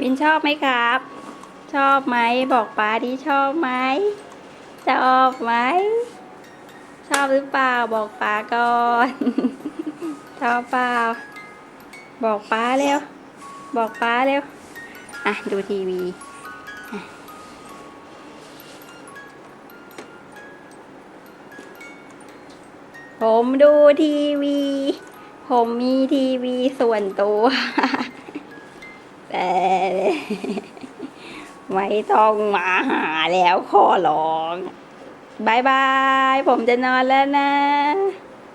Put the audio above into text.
วินชอบไหมครับ ชอบไหมบอกป้าดิชอบไหมชอบไหม ชอบหรือเปล่าบอกป้าก่อน ชอบเปล่า บอกป้าเร็ว บอกป้าเร็ว อะ ดูทีวีผมดูทีวี ผมมีทีวีส่วนตัว แต่ไม่ต้องมาหาแล้วขอร้องบายบาย ผมจะนอนแล้วนะ